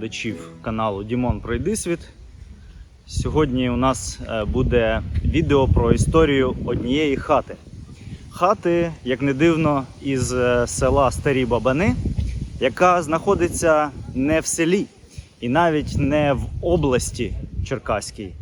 глядачів каналу Дімон Пройди світ. Сьогодні у нас е, буде відео про історію однієї хати. Хати, як не дивно, із е, села Старі Бабани, яка знаходиться не в селі і навіть не в області Черкаській,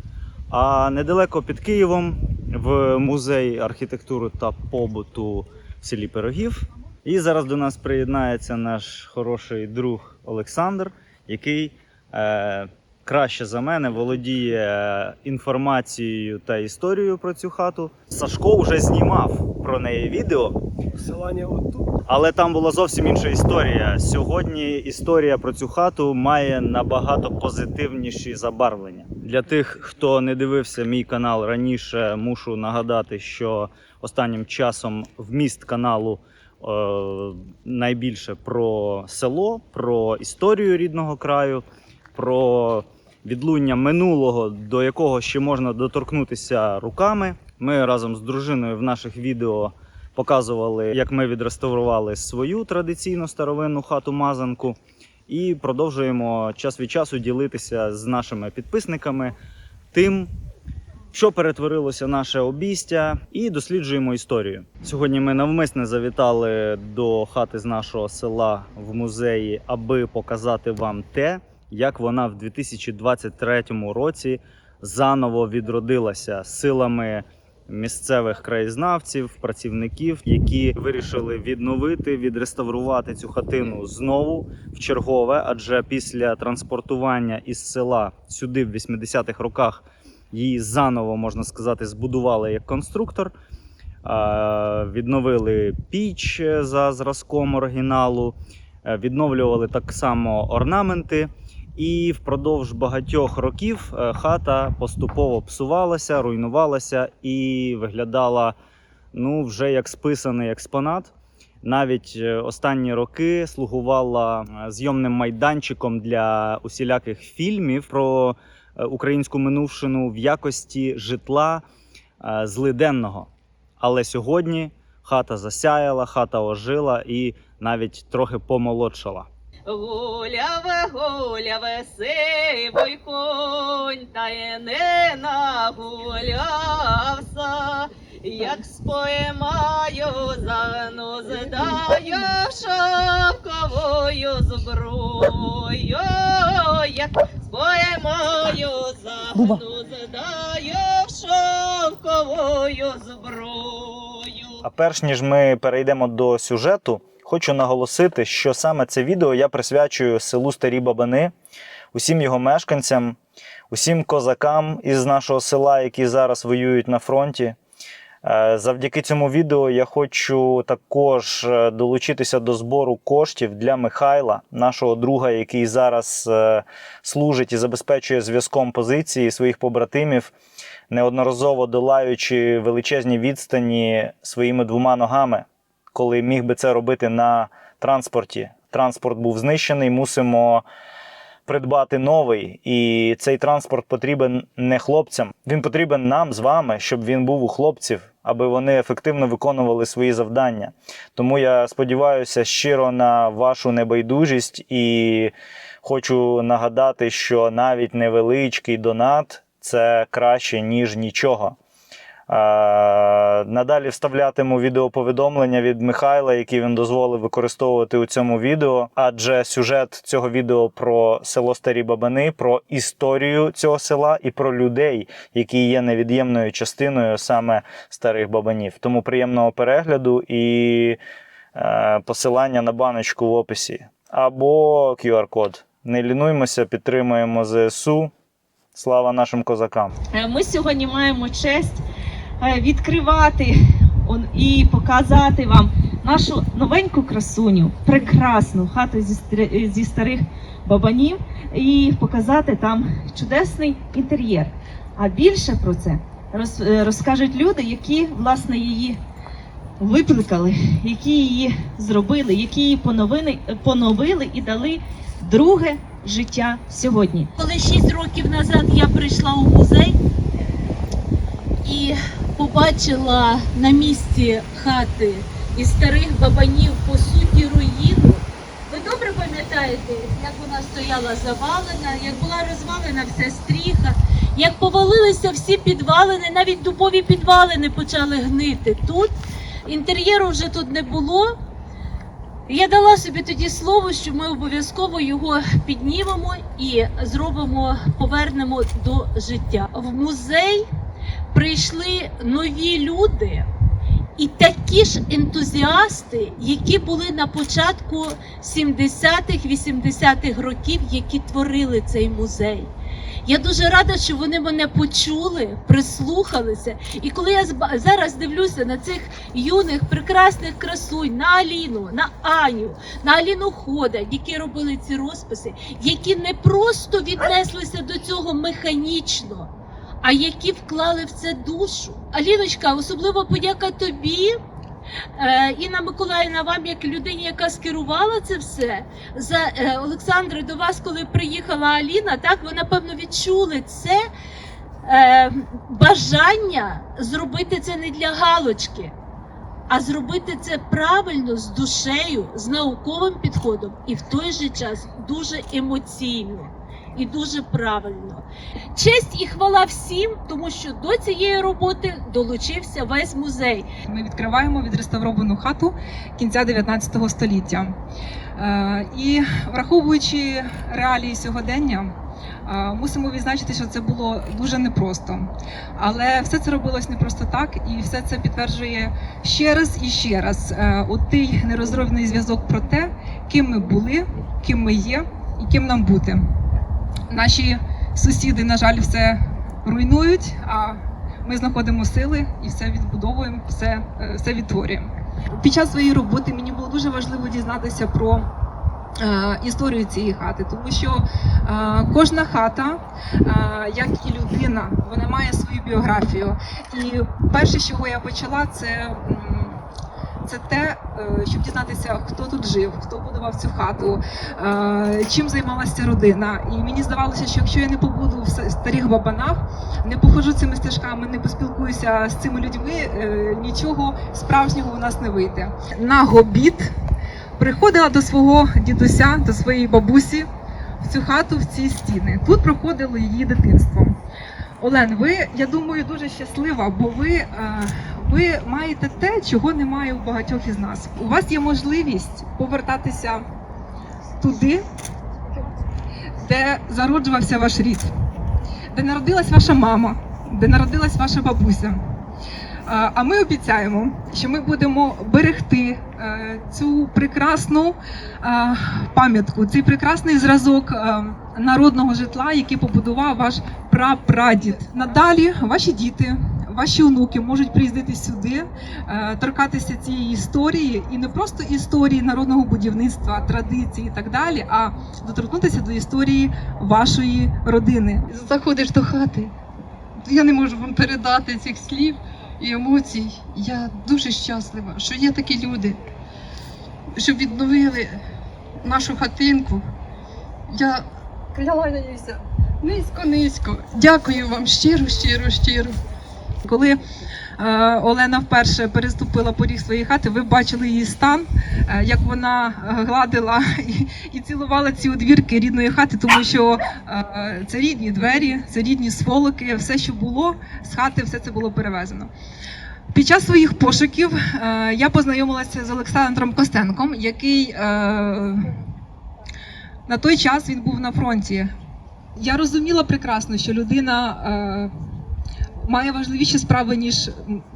а недалеко під Києвом в музеї архітектури та побуту в селі Пирогів. І зараз до нас приєднається наш хороший друг Олександр, який е, краще за мене володіє е, інформацією та історією про цю хату. Сашко вже знімав про неї відео, Посилання отут. але там була зовсім інша історія. Сьогодні історія про цю хату має набагато позитивніші забарвлення. Для тих, хто не дивився мій канал раніше, мушу нагадати, що останнім часом вміст каналу найбільше про село, про історію рідного краю, про відлуння минулого, до якого ще можна доторкнутися руками. Ми разом з дружиною в наших відео показували, як ми відреставрували свою традиційну старовинну хату мазанку. І продовжуємо час від часу ділитися з нашими підписниками тим, що перетворилося наше обійстя, і досліджуємо історію. Сьогодні ми навмисне завітали до хати з нашого села в музеї, аби показати вам те, як вона в 2023 році заново відродилася силами місцевих краєзнавців, працівників, які вирішили відновити, відреставрувати цю хатину знову в чергове, адже після транспортування із села сюди в 80-х роках її заново можна сказати збудували як конструктор. Е, Відновили піч за зразком оригіналу, е, відновлювали так само орнаменти. І впродовж багатьох років е, хата поступово псувалася, руйнувалася і виглядала ну, вже як списаний експонат. Навіть е, останні роки слугувала е, зйомним майданчиком для усіляких фільмів про е, українську минувшину в якості житла е, злиденного. Але сьогодні хата засяяла, хата ожила і навіть трохи помолодшала. Гуляве, гуляве, сивий конь, та й не нагулявся, як споймаю зану здаю шовковою зброю, як споймаю зану здаю шовковою зброю. А перш ніж ми перейдемо до сюжету, хочу наголосити, що саме це відео я присвячую селу Старі Бабани, усім його мешканцям, усім козакам із нашого села, які зараз воюють на фронті. Е, Завдяки цьому відео я хочу також е, долучитися до збору коштів для Михайла, нашого друга, який зараз е, служить і забезпечує зв'язком позиції своїх побратимів, неодноразово долаючи величезні відстані своїми двома ногами, коли міг би це робити на транспорті. Транспорт був знищений, мусимо придбати новий. І цей транспорт потрібен не хлопцям. Він потрібен нам з вами, щоб він був у хлопців, аби вони ефективно виконували свої завдання. Тому я сподіваюся щиро на вашу небайдужість і хочу нагадати, що навіть невеличкий донат це краще, ніж нічого. Надалі вставлятиму відеоповідомлення від Михайла, які він дозволив використовувати у цьому відео. Адже сюжет цього відео про село Старі Бабани, про історію цього села і про людей, які є невід'ємною частиною саме старих бабанів. Тому приємного перегляду і е, посилання на баночку в описі або QR-код. Не лінуймося, підтримуємо ЗСУ. Слава нашим козакам! Ми сьогодні маємо честь відкривати і показати вам нашу новеньку красуню, прекрасну хату зі, стр- старих бабанів і показати там чудесний інтер'єр. А більше про це е, розкажуть люди, які власне її викликали, які її зробили, які її поновили, поновили і дали друге життя сьогодні. Коли 6 років назад я прийшла у музей і побачила на місці хати із старих бабанів по суті руїну, ви добре пам'ятаєте, як вона стояла завалена, як була розвалена вся стріха, як повалилися всі підвалини, навіть дубові підвалини почали гнити тут. Інтер'єру вже тут не було. Я дала собі тоді слово, що ми обов'язково його піднімемо і зробимо, повернемо до життя. В музей прийшли нові люди. І такі ж ентузіасти, які були на початку 70-х, 80-х років, які творили цей музей. Я дуже рада, що вони мене почули, прислухалися. І коли я зараз дивлюся на цих юних, прекрасних красунь, на Аліну, на Аню, на Аліну Хода, які робили ці розписи, які не просто віднеслися до цього механічно, а які вклали в це душу. Аліночка, особливо подяка тобі. Е, Інна Миколаївна, вам як людині, яка скерувала це все за е, Олександре, до вас, коли приїхала Аліна, так ви напевно відчули це е, бажання зробити це не для галочки, а зробити це правильно з душею, з науковим підходом і в той же час дуже емоційно і дуже правильно. Честь і хвала всім, тому що до цієї роботи долучився весь музей. Ми відкриваємо відреставровану хату кінця 19 століття. Е, І враховуючи реалії сьогодення, е, мусимо відзначити, що це було дуже непросто. Але все це робилось не просто так, і все це підтверджує ще раз і ще раз е, от той нерозривний зв'язок про те, ким ми були, ким ми є і ким нам бути. Наші сусіди, на жаль, все руйнують. а ми знаходимо сили і все відбудовуємо, все, е, все відтворюємо. Під час своєї роботи мені було дуже важливо дізнатися про е, історію цієї хати, тому що е, кожна хата, е, як і людина, вона має свою біографію. І перше, з чого я почала, це. Це те, е, щоб дізнатися, хто тут жив, хто будував цю хату, е, чим займалася родина. І мені здавалося, що якщо я не побуду в старих бабанах, не походжу цими стежками, не поспілкуюся з цими людьми, е, нічого справжнього у нас не вийде. На гобіт приходила до свого дідуся, до своєї бабусі в цю хату, в ці стіни. Тут проходило її дитинство. Олен, ви, я думаю, дуже щаслива, бо ви, е, ви маєте те, чого немає у багатьох із нас. У вас є можливість повертатися туди, де зароджувався ваш рід, де народилась ваша мама, де народилась ваша бабуся. А ми обіцяємо, що ми будемо берегти е, цю прекрасну е, пам'ятку, цей прекрасний зразок е, народного житла, який побудував ваш прапрадід. Надалі ваші діти, ваші онуки можуть приїздити сюди, торкатися цієї історії, і не просто історії народного будівництва, традицій і так далі, а доторкнутися до історії вашої родини. заходиш до хати, я не можу вам передати цих слів і емоцій. Я дуже щаслива, що є такі люди, що відновили нашу хатинку. Я клянуся низько-низько. Дякую вам щиро, щиро, щиро. Коли Олена вперше переступила поріг своєї хати, ви бачили її стан, е, як вона е, гладила і, цілувала ці одвірки рідної хати, тому що е, це рідні двері, це рідні сволоки, все, що було з хати, все це було перевезено. Під час своїх пошуків е, я познайомилася з Олександром Костенком, який е, на той час він був на фронті. Я розуміла прекрасно, що людина. Має важливіші справи, ніж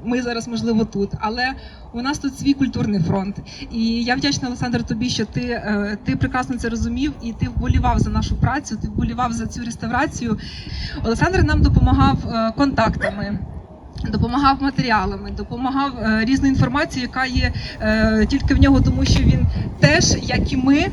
ми зараз, можливо, тут. Але у нас тут свій культурний фронт. І я вдячна, Олександр, тобі, що ти, е, ти прекрасно це розумів і ти вболівав за нашу працю, ти вболівав за цю реставрацію. Олександр нам допомагав е, контактами. Допомагав матеріалами, допомагав е, різною інформацією, яка є е, тільки в нього, тому що він теж, як і ми, е,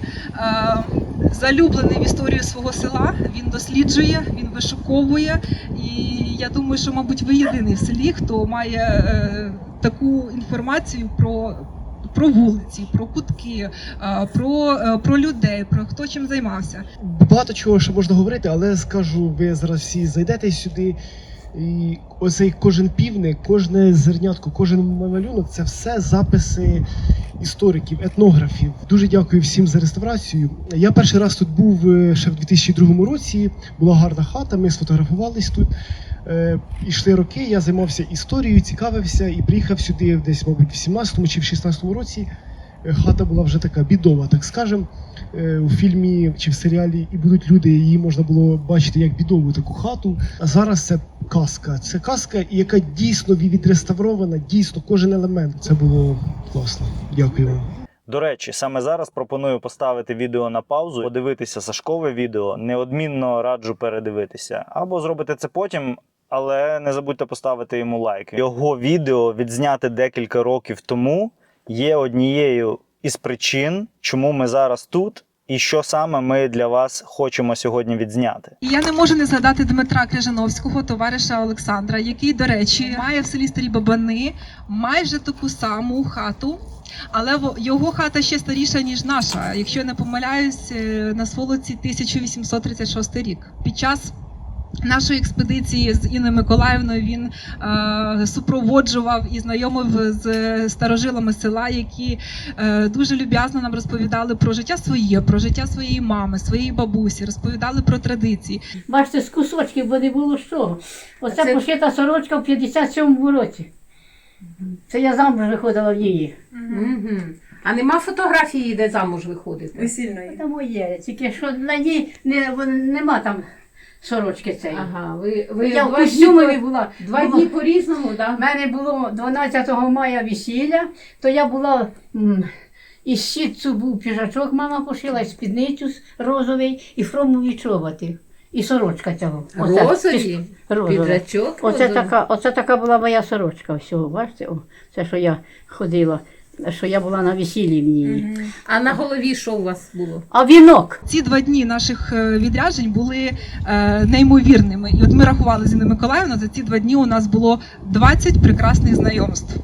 залюблений в історію свого села. Він досліджує, він вишуковує. І я думаю, що, мабуть, ви єдиний в селі, хто має е, таку інформацію про. Про вулиці, про кутки, е, про, е, про людей, про хто чим займався. Багато чого ще можна говорити, але скажу, ви зараз всі зайдете сюди, І оцей кожен півник, кожне зернятко, кожен малюнок це все записи істориків, етнографів. Дуже дякую всім за реставрацію. Я перший раз тут був е, ще в 2002 році. Була гарна хата, ми сфотографувались тут. Е, Ішли роки, я займався історією, цікавився і приїхав сюди десь, мабуть, в 17-му чи в 16-му році. Е, Хата була вже така бідова, так скажем. Е, У фільмі чи в серіалі і будуть люди, її можна було бачити як бідову таку хату. А зараз це казка. Це казка, яка дійсно відреставрована, дійсно кожен елемент. Це було класно. Дякую вам. До речі, саме зараз пропоную поставити відео на паузу, подивитися Сашкове відео. Неодмінно раджу передивитися. Або зробити це потім, але не забудьте поставити йому лайк. Його відео відзняте декілька років тому є однією із причин, чому ми зараз тут, і що саме ми для вас хочемо сьогодні відзняти. Я не можу не згадати Дмитра Крижановського, товариша Олександра, який, до речі, має в селі Старі Бабани майже таку саму хату. Але його хата ще старіша, ніж наша. Якщо я не помиляюсь, е, на сволоці 1836 рік. Під час нашої експедиції з Інною Миколаївною він е, супроводжував і знайомив з старожилами села, які е, дуже люб'язно нам розповідали про життя своє, про життя своєї мами, своєї бабусі, розповідали про традиції. Бачите, з кусочків, бо не було з чого. Оце Це- пошита сорочка в 57-му році. Це я замуж виходила в її. Угу. А нема фотографії, де замуж виходити? Це моє, тільки що на ній не, нема там сорочки цієї. Ага, ви, ви Я в два, дні, костюмові по- була. два Було- дні по-різному, У так? мене було 12 мая весілля, то я була м, із сітцю був піджачок, мама пошила, і спідницю з- розовий, і хромові чоботи. І сорочка цього. Оце, Розові, підрачок Оце розовий. така, оце така була моя сорочка. Всього, бачите? О, це що я ходила, що я була на весіллі в ній. А на голові що у вас було? А вінок. Ці два дні наших е, відряджень були е, неймовірними. І от ми рахували з Інною Миколаївною, за ці два дні у нас було 20 прекрасних знайомств.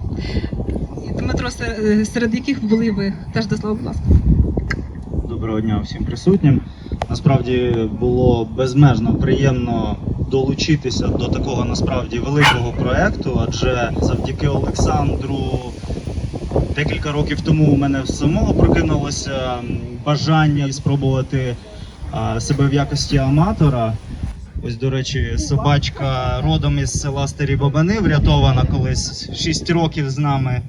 Дмитро, серед, е, серед яких були ви теж до слова, будь ласка. Доброго дня всім присутнім. Насправді було безмежно приємно долучитися до такого насправді великого проекту, адже завдяки Олександру декілька років тому у мене в самого прокинулося бажання спробувати себе в якості аматора. Ось, до речі, собачка родом із села Старі Бабани, врятована колись 6 років з нами.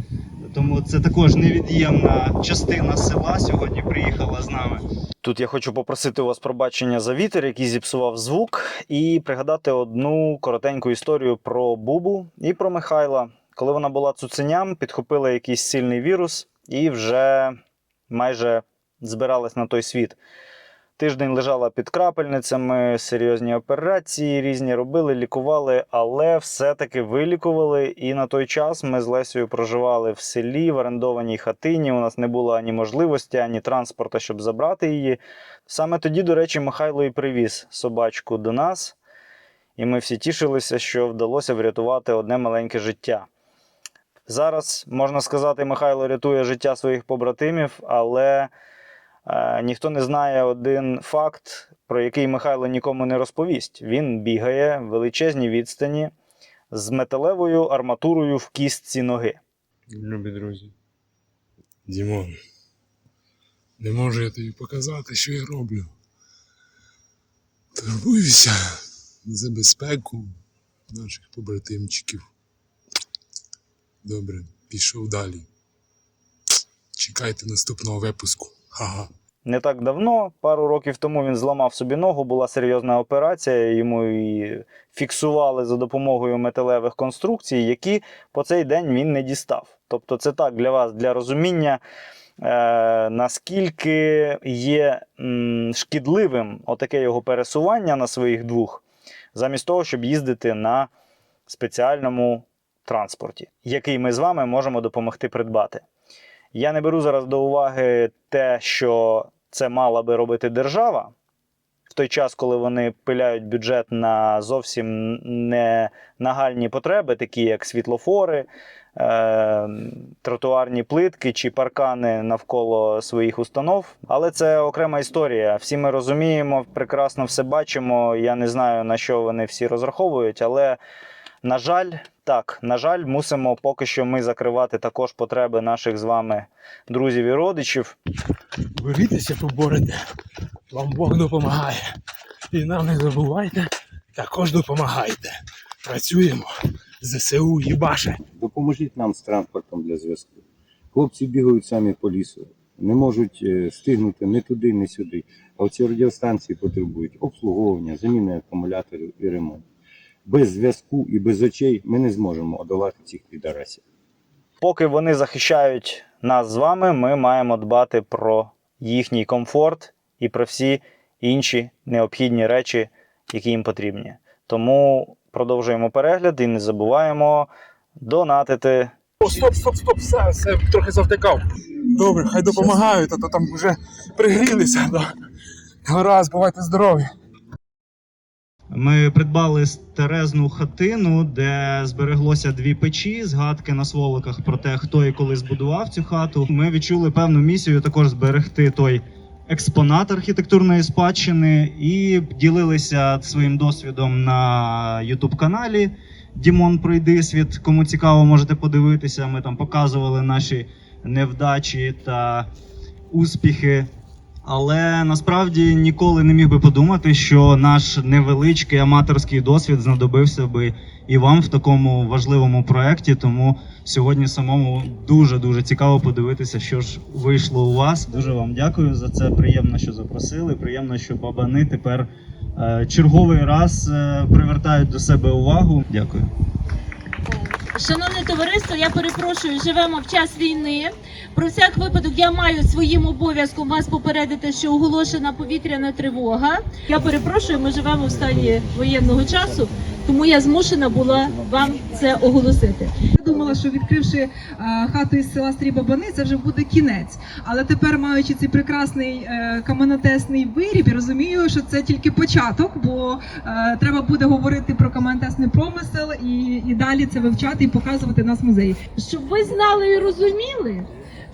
Тому це також невід'ємна частина села сьогодні приїхала з нами. Тут я хочу попросити у вас пробачення за вітер, який зіпсував звук, і пригадати одну коротеньку історію про Бубу і про Михайла. Коли вона була цуценям, підхопила якийсь сильний вірус і вже майже збиралась на той світ. Тиждень лежала під крапельницями, серйозні операції різні робили, лікували, але все-таки вилікували. І на той час ми з Лесею проживали в селі, в орендованій хатині. У нас не було ані можливості, ані транспорту, щоб забрати її. Саме тоді, до речі, Михайло і привіз собачку до нас, і ми всі тішилися, що вдалося врятувати одне маленьке життя. Зараз, можна сказати, Михайло рятує життя своїх побратимів, але е, ніхто не знає один факт, про який Михайло нікому не розповість. Він бігає в величезній відстані з металевою арматурою в кістці ноги. Любі друзі. Дімон. Не можу я тобі показати, що я роблю. Турбуюся за безпеку наших побратимчиків. Добре, пішов далі. Чекайте наступного випуску. Ха-ха. Не так давно, пару років тому, він зламав собі ногу, була серйозна операція. Йому її фіксували за допомогою металевих конструкцій, які по цей день він не дістав. Тобто, це так для вас, для розуміння, е, наскільки є шкідливим отаке його пересування на своїх двох, замість того, щоб їздити на спеціальному транспорті, який ми з вами можемо допомогти придбати. Я не беру зараз до уваги те, що це мала би робити держава, В той час, коли вони пиляють бюджет на зовсім не нагальні потреби, такі як світлофори, е, тротуарні плитки чи паркани навколо своїх установ. Але це окрема історія. Всі ми розуміємо, прекрасно все бачимо. Я не знаю на що вони всі розраховують, але на жаль, так, на жаль, мусимо поки що ми закривати також потреби наших з вами друзів і родичів. Борітеся, поборете. Вам Бог допомагає. І нам не забувайте, також допомагайте. Працюємо. ЗСУ їбаше. Допоможіть нам з транспортом для зв'язку. Хлопці бігають самі по лісу, не можуть е, стигнути ні туди, ні сюди. А оці радіостанції потребують обслуговування, заміни акумуляторів і ремонт. Без зв'язку і без очей ми не зможемо одолати цих підарасів. Поки вони захищають нас з вами, ми маємо дбати про їхній комфорт і про всі інші необхідні речі, які їм потрібні. Тому продовжуємо перегляд і не забуваємо донатити. О, стоп, стоп, стоп, все, все, трохи завтикав. Добре, хай допомагають, а то там вже пригрілися. Да. Гаразд, бувайте здорові. Ми придбали старезну хатину, де збереглося дві печі, згадки на сволоках про те, хто і коли збудував цю хату. Ми відчули певну місію також зберегти той експонат архітектурної спадщини і ділилися своїм досвідом на youtube каналі Дімон Пройди світ. Кому цікаво, можете подивитися. Ми там показували наші невдачі та успіхи. Але насправді ніколи не міг би подумати, що наш невеличкий аматорський досвід знадобився би і вам в такому важливому проєкті. Тому сьогодні самому дуже дуже цікаво подивитися, що ж вийшло у вас. Дуже вам дякую за це. Приємно, що запросили. Приємно, що бабани тепер е, черговий раз е, привертають до себе увагу. Дякую. Шановне товариство, я перепрошую, живемо в час війни. Про всяк випадок я маю своїм обов'язком вас попередити, що оголошена повітряна тривога. Я перепрошую, ми живемо в стані воєнного часу, тому я змушена була вам це оголосити. Я думала, що відкривши е, хату із села Стрій Бабани, це вже буде кінець. Але тепер, маючи цей прекрасний е, каменотесний виріб, я розумію, що це тільки початок, бо е, треба буде говорити про каменотесний промисел і, і далі це вивчати і показувати нас музеї. Щоб ви знали і розуміли,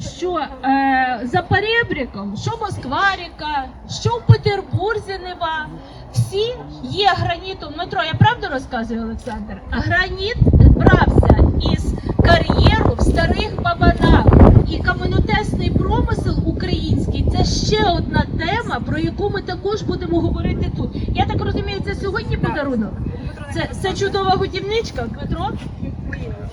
що е, за перебріком, що Москва-ріка, що в Петербурзі Нева, всі є гранітом метро. Я правду розказую, Олександр? Граніт брався із кар'єру в старих бабанах. І каменотесний промисел український це ще одна тема, про яку ми також будемо говорити тут. Я так розумію, це сьогодні подарунок. Це, це чудова годівничка, Дмитро.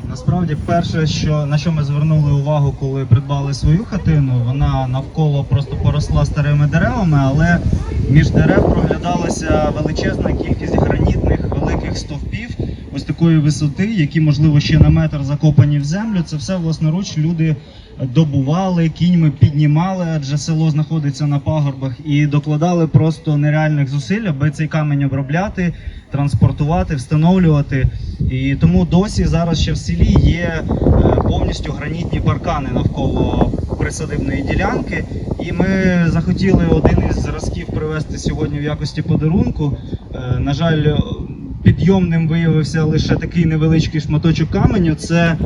Насправді, перше, що на що ми звернули увагу, коли придбали свою хатину, вона навколо просто поросла старими деревами, але між дерев проглядалася величезна кількість гранітних великих стовпів, ось такої висоти, які, можливо, ще на метр закопані в землю. Це все власноруч люди добували, кіньми піднімали, адже село знаходиться на пагорбах, і докладали просто нереальних зусиль, аби цей камінь обробляти, транспортувати, встановлювати. І тому досі зараз ще в селі є е, повністю гранітні паркани навколо присадибної ділянки. І ми захотіли один із зразків привезти сьогодні в якості подарунку. Е, На жаль, підйомним виявився лише такий невеличкий шматочок каменю. Це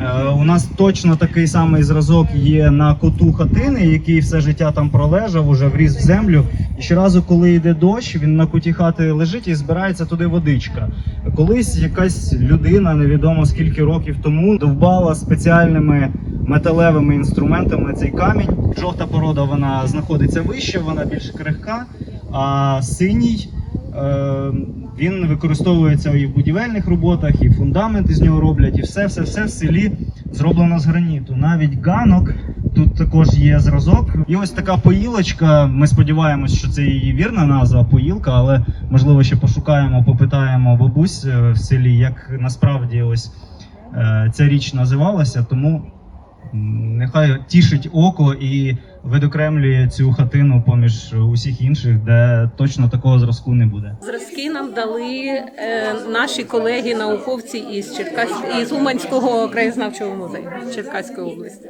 е, у нас точно такий самий зразок є на коту хатини, який все життя там пролежав, уже вріс в землю. І щоразу, коли йде дощ, він на куті хати лежить і збирається туди водичка. Колись якась людина, невідомо скільки років тому, довбала спеціальними металевими інструментами цей камінь. Жовта порода вона знаходиться вище, вона більш крихка, а синій. е, Він використовується і в будівельних роботах, і фундамент із нього роблять, і все, все, все в селі зроблено з граніту. Навіть ганок тут також є зразок. І ось така поїлочка. Ми сподіваємось, що це її вірна назва поїлка, але можливо ще пошукаємо, попитаємо бабусь е, в селі, як насправді ось е, ця річ називалася. Тому нехай тішить око і видокремлює цю хатину поміж усіх інших, де точно такого зразку не буде. Зразки нам дали е, наші колеги, науковці із Черкас... із Уманського краєзнавчого музею Черкаської області.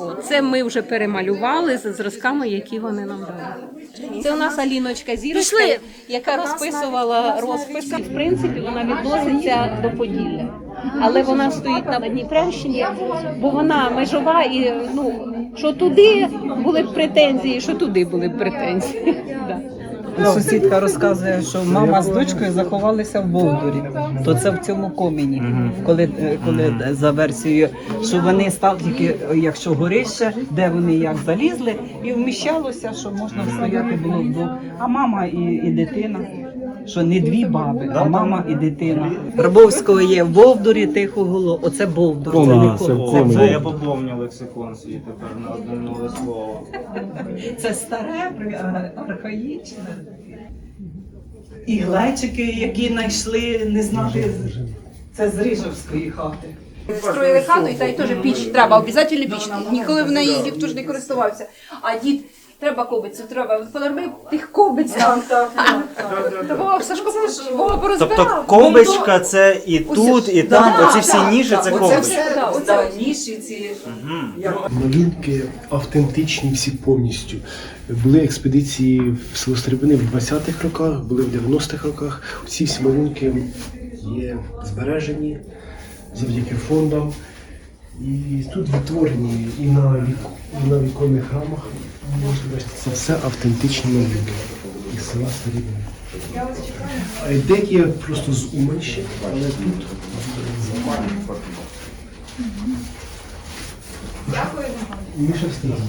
О, це ми вже перемалювали за зразками, які вони нам дали. Це у нас Аліночка Зірочка, яка розписувала розписи. В принципі, вона відноситься до Поділля. Але вона стоїть на Дніпрянщині, бо вона межова і ну що туди були б претензії, що туди були б претензії. Да. Сусідка розказує, що мама з дочкою заховалися в Болдурі. То це в цьому коміні, коли, е, коли за версією, що вони стали тільки, якщо горище, де вони як залізли, і вміщалося, що можна стояти було вдвох. А мама і, і дитина. Що не дві баби, а мама і дитина. Рабовського є в Бовдурі, тихо гуло. Оце Бовдур. Це не Ком- Це я поповню лексикон свій тепер на одне нове слово. Це старе, архаїчне. І глечики, які знайшли, не знати, це з Рижевської хати. Строїли хату, і та й теж піч треба, обов'язково піч. Ніколи в неї ніхто ж не користувався. А дід, треба кобицю, треба. Понаробив тих кобиць там. Того Сашко Вова порозбирав. Тобто ковбочка це і тут, і там, оці всі ніші це все, оце. ніші ці. Малюнки автентичні всі повністю. Були експедиції в село Стрибини в 20-х роках, були в 90-х роках. Ці всі малюнки є збережені завдяки фондам. І тут відтворені і на, вік, і на віконних рамах. Це все автентичні малюнки із села Стрибини. А деякі просто з Уманщини, але тут. Ми ще встигнемо.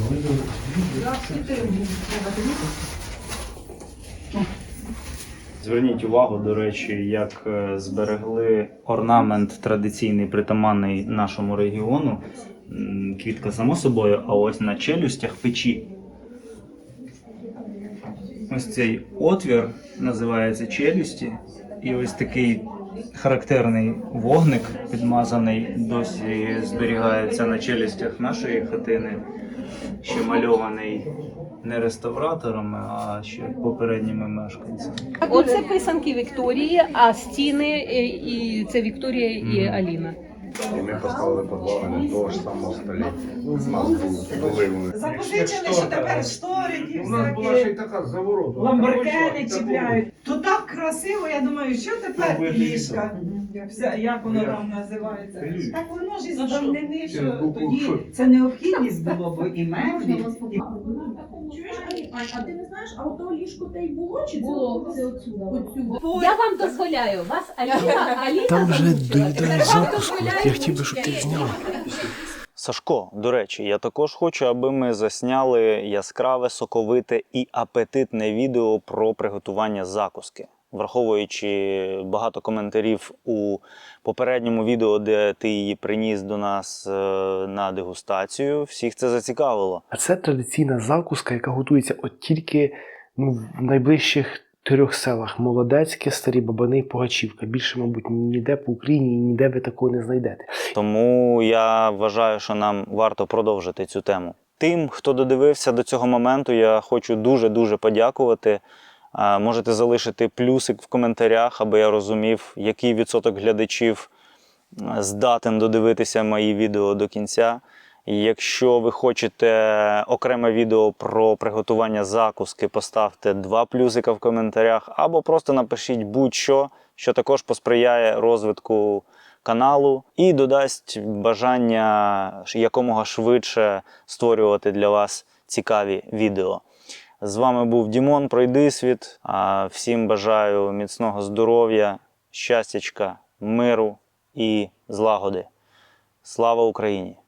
Зверніть увагу, до речі, як е, зберегли орнамент традиційний притаманний нашому регіону. Квітка само собою, а ось на челюстях печі. Ось цей отвір називається челюсті, і ось такий характерний вогник підмазаний досі зберігається на челюстях нашої хатини, ще мальований не реставраторами, а ще попередніми мешканцями. Оце писанки Вікторії, а стіни е, і це Вікторія і. Аліна. І ми поставили подвалини того ж самого століття. У нас були вони. Запозичили, що тепер шторики, У нас була ще й всякі така заворот. ламборгени чіпляють. То так красиво, я думаю, що тепер ліжка? Вся- Як воно там називається? Так воно ж із давнини, що тоді це необхідність було, бо і меблі, і А ти не знаєш, а ото ліжко те й було чи було? Це отсюда. Я вам дозволяю, вас Аліна, Аліна Там вже доїдає запуск. Я хотів би, щоб ти зняла. Сашко, до речі, я також хочу, аби ми засняли яскраве, соковите і апетитне відео про приготування закуски. Враховуючи багато коментарів у попередньому відео, де ти її приніс до нас е, на дегустацію, всіх це зацікавило. А це традиційна закуска, яка готується от тільки ну, в найближчих трьох селах: Молодецьке, Старі Бабани і Погачівка. Більше, мабуть, ніде по Україні ніде ви такого не знайдете. Тому я вважаю, що нам варто продовжити цю тему. Тим, хто додивився до цього моменту, я хочу дуже-дуже подякувати. Можете залишити плюсик в коментарях, аби я розумів, який відсоток глядачів здатен додивитися мої відео до кінця. Якщо ви хочете окреме відео про приготування закуски, поставте два плюсика в коментарях, або просто напишіть будь-що, що також посприяє розвитку каналу і додасть бажання якомога швидше створювати для вас цікаві відео. З вами був Дімон Пройдисвіт. Всім бажаю міцного здоров'я, щастячка, миру і злагоди. Слава Україні!